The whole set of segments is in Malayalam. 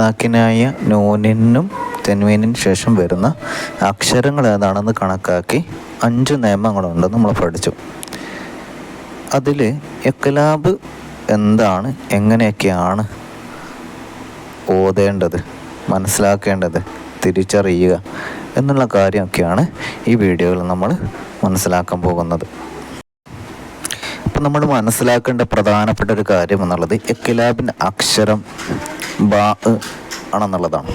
സാക്കിനായ നൂനിനും തെൻവീനിന് ശേഷം വരുന്ന അക്ഷരങ്ങൾ ഏതാണെന്ന് കണക്കാക്കി അഞ്ച് നിയമങ്ങളുണ്ട് നമ്മൾ പഠിച്ചു. അതിൽ എക്കലാബ് എന്താണ് എങ്ങനെയൊക്കെയാണ് ഓതേണ്ടത് മനസ്സിലാക്കേണ്ടത് തിരിച്ചറിയുക എന്നുള്ള കാര്യമൊക്കെയാണ് ഈ വീഡിയോയിൽ നമ്മൾ മനസ്സിലാക്കാൻ പോകുന്നത്. അപ്പം നമ്മൾ മനസ്സിലാക്കേണ്ട പ്രധാനപ്പെട്ട ഒരു കാര്യം എന്നുള്ളത് എക്കിലാബിന്റെ അക്ഷരം ബാ ആണെന്നുള്ളതാണ്.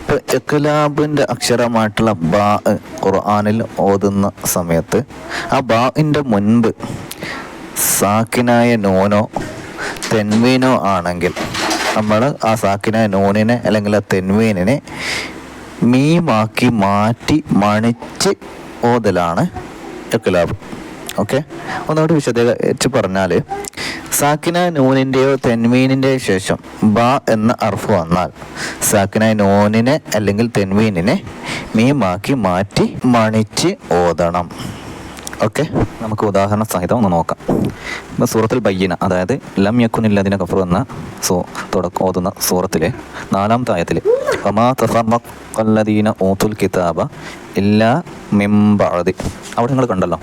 ഇപ്പോൾ എക്കലാബിന്റെ അക്ഷരമായിട്ടുള്ള ബാ ഖുർആാനിൽ ഓതുന്ന സമയത്ത് ആ ബാഇന്റെ മുൻപ് സാക്കിനായ നൂനോ തെൻവീനോ ആണെങ്കിൽ നമ്മൾ ആ സാക്കിനായ നൂനിനെ അല്ലെങ്കിൽ ആ തെൻവീനിനെ മീമാക്കി മാറ്റി മണിച്ച് ഓതലാണ് എക്കലാബ് ഓക്കെ? ഒന്നുകൂടി വിശദീകരിച്ച് പറഞ്ഞാൽ സാക്കിന നൂനിന്റെയോ തെന്മീനിന്റെ ശേഷം ബ എന്ന അർഫ് വന്നാൽ സാക്കിന നൂനിനെ അല്ലെങ്കിൽ തെൻവീനിനെ മീമാക്കി മാറ്റി മണിച്ച് ഓതണം. ഓക്കെ നമുക്ക് ഉദാഹരണ സഹിതം ഒന്ന് നോക്കാം. ഇപ്പം സൂറത്തിൽ ബയ്യന അതായത് ലം യക്കുനില്ലതിനെ കഫർ എന്ന സോ തുടക്കം ഓതുന്ന സൂറത്തിലെ നാലാമത്തെ ആയത്തിൽ ഒമാ തഫറീന ഓത്തുൽ കിതാബ ഇല്ലാ മിംബഅദി അവിടെ നിങ്ങൾ കണ്ടല്ലോ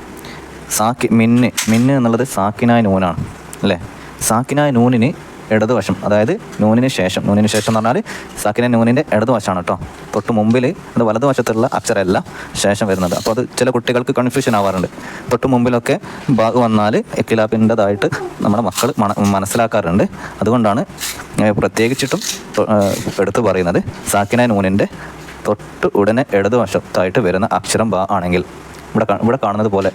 സാക്കി മിന്ന് മിന്ന് എന്നുള്ളത് സാക്കിനായ നൂനാണ്. അല്ലേ? സാക്കിനായ നൂനിന് ഇടതുവശം അതായത് നൂനിന് ശേഷം നൂനിന് ശേഷം എന്ന് പറഞ്ഞാൽ സാക്കിന നൂനിന്റെ ഇടതുവശമാണ് കേട്ടോ. തൊട്ട് മുമ്പിൽ അത് വലതുവശത്തുള്ള അക്ഷരമല്ല ശേഷം വരുന്നത്. അപ്പോൾ അത് ചില കുട്ടികൾക്ക് കൺഫ്യൂഷൻ ആവാറുണ്ട്. തൊട്ട് മുമ്പിലൊക്കെ ബാഗ് വന്നാൽ എക്കിലാപ്പിന്റെതായിട്ട് നമ്മുടെ മക്കൾ മനസ്സിലാക്കാറുണ്ട്. അതുകൊണ്ടാണ് പ്രത്യേകിച്ചിട്ടും എടുത്തു പറയുന്നത് സാക്കിന നൂനിന്റെ തൊട്ട് ഉടനെ ഇടതുവശത്തായിട്ട് വരുന്ന അക്ഷരം ബാ ആണെങ്കിൽ. ഇവിടെ ഇവിടെ കാണുന്നത് പോലെ.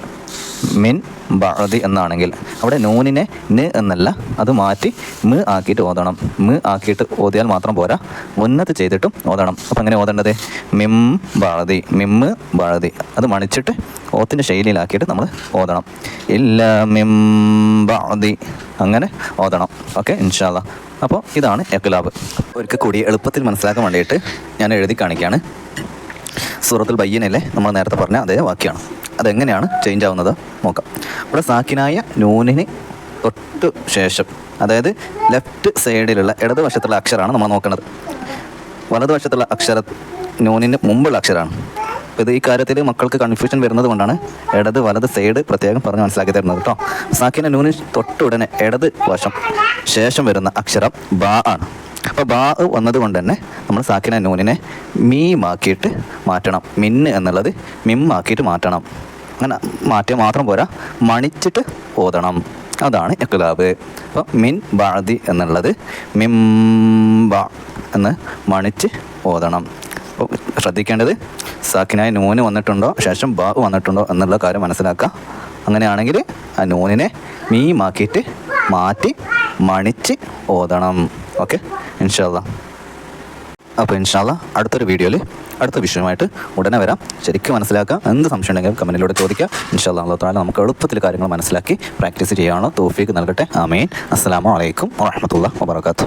മിൻ ബഅദി എന്നാണെങ്കിൽ. അവിടെ നൂനിനെ ന് എന്നല്ല അത് മാറ്റി മ് ആക്കിയിട്ട് ഓതണം. മ് ആക്കിയിട്ട് ഓതിയാൽ മാത്രം പോരാ. ഉന്നത് ചെയ്തിട്ടും ഓതണം. അപ്പം അങ്ങനെ ഓതേണ്ടത്? മിം ബഅദി മിമ്മ് ബഅദി. അത് മണിച്ചിട്ട് ഓത്തിന്റെ ശൈലിയിലാക്കിയിട്ട് നമ്മൾ ഓതണം. ഇല്ല മിം ബഅദി. അങ്ങനെ ഓതണം. ഓക്കെ ഇൻഷാല്ല അപ്പോൾ ഇതാണ് എക്ലാബ് ഒരിക്കൽ കൂടി എളുപ്പത്തിൽ മനസ്സിലാക്കാൻ വേണ്ടിയിട്ട് ഞാൻ എഴുതി കാണിക്കുകയാണ്. സൂറത്തുൽ ബയ്യനല്ലേ? നമ്മൾ നേരത്തെ പറഞ്ഞ അതേ വാക്യമാണ് അതെങ്ങനെയാണ് ചേഞ്ച് ആവുന്നത്? നോക്കാം. ഇവിടെ സാക്കിനായ നൂനിന് തൊട്ട് ശേഷം അതായത് ലെഫ്റ്റ് സൈഡിലുള്ള ഇടതുവശത്തുള്ള അക്ഷരമാണ് നമ്മൾ നോക്കുന്നത്. വലതുവശത്തുള്ള അക്ഷര നൂനിന് മുമ്പുള്ള അക്ഷരമാണ് ഇത് ഈ കാര്യത്തിൽ മക്കൾക്ക് കൺഫ്യൂഷൻ വരുന്നത് കൊണ്ടാണ് ഇടത് വലത് സൈഡ് പ്രത്യേകം പറഞ്ഞ് മനസ്സിലാക്കി തരുന്നത് കേട്ടോ സാക്കിന നൂനിന് തൊട്ടുടനെ ഇടത് വശം ശേഷം വരുന്ന അക്ഷരം ബാ ആണ്. അപ്പോൾ ബാ വന്നത് കൊണ്ട് തന്നെ നമ്മൾ സാക്കിന നൂനിനെ മീമാക്കിയിട്ട് മാറ്റണം. മിന്ന് എന്നുള്ളത് മിമ്മാക്കിയിട്ട് മാറ്റണം. അങ്ങനെ മാറ്റിയാൽ മാത്രം പോരാ. മണിച്ചിട്ട് ഓതണം. അതാണ് ഇഖ്ലാബ് അപ്പോൾ മിൻ ബാദി എന്നുള്ളത് മിം ബാ എന്ന് മണിച്ച് ഓതണം. അപ്പോൾ ശ്രദ്ധിക്കേണ്ടത് സാക്കിനായി നൂന് വന്നിട്ടുണ്ടോ? ശേഷം ബാ വന്നിട്ടുണ്ടോ എന്നുള്ള കാര്യം മനസ്സിലാക്കുക. അങ്ങനെയാണെങ്കിൽ ആ നൂനിനെ മീമാക്കിയിട്ട് മാറ്റി മണിച്ച് ഓതണം. ഓക്കെ ഇൻഷാല്ല അപ്പോൾ ഇൻഷാല്ല അടുത്തൊരു വീഡിയോയിൽ അടുത്ത വിഷയമായിട്ട് ഉടനെ വരാം. ശരിക്കും മനസ്സിലാക്കാം എന്ത് സംശയം ഉണ്ടെങ്കിലും കമന്റിലൂടെ ചോദിക്കുക. ഇൻഷാല്ല അള്ളാഹു താല നമുക്ക് എളുപ്പത്തിൽ കാര്യങ്ങൾ മനസ്സിലാക്കി പ്രാക്ടീസ് ചെയ്യാനുള്ള തോഫീക്ക് നൽകട്ടെ. അമീൻ അസ്സാം വലൈക്കും വാഹമത്തുള്ള വബർക്കാത്തു